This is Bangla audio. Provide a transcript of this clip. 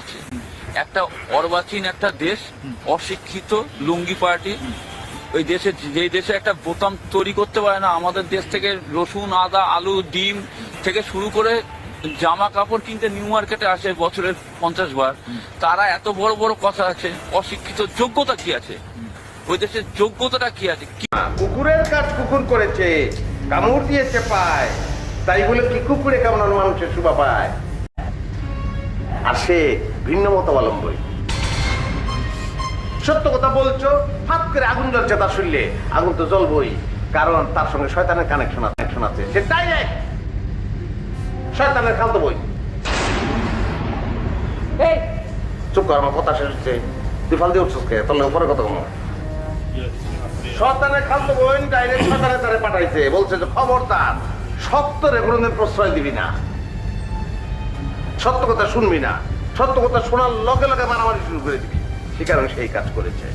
আছে। একটা অর্বাচীন একটা দেশ, অশিক্ষিত, লুঙ্গি পার্টি। ওই দেশে, যে দেশে একটা বোতাম তৈরি করতে পারে না, আমাদের দেশ থেকে রসুন, আদা, আলু, ডিম থেকে শুরু করে জামা কাপড় কিনতে নিউ মার্কেটে আসে বছরের পঞ্চাশ বার। তারা এত বড় বড় কথা আছে, অশিক্ষিত যোগ্যতা কি আছে? ওই দেশের যোগ্যতাটা কি আছে? কুকুরের কাজ কুকুর করেছে, কামড় দিয়েছে পায়। তাই বলে কি কুকুরে কামড়ানো মানুষের শুভা পায়? সে ভিন্ন মতাবলম্বী সত্য কথা বলছো হাত করে আগুন জ্বলছে তার শরীরে। আগুন তো জ্বলবই কারণ তার সঙ্গে শয়তানের কানেকশন কানেকশন আছে। সে ডাইরেক্ট শয়তানের খান্ত বই। চুপ কর আমার কথা শেষ হচ্ছে। তুই উঠছিস কে? তোর উপরে কথা কম শয়তানের খান্ত বোন ডাইরেক্ট শয়তানের তারে পাঠাইছে। বলছে যে খবরদার সত্য রে কোনোদিন প্রশ্রয় দিবি না। সত্য কথা শুনবি না। সত্য কথা শোনার লগে লগে মারামারি শুরু করে দিবি। সে কারণে সেই কাজ করেছে।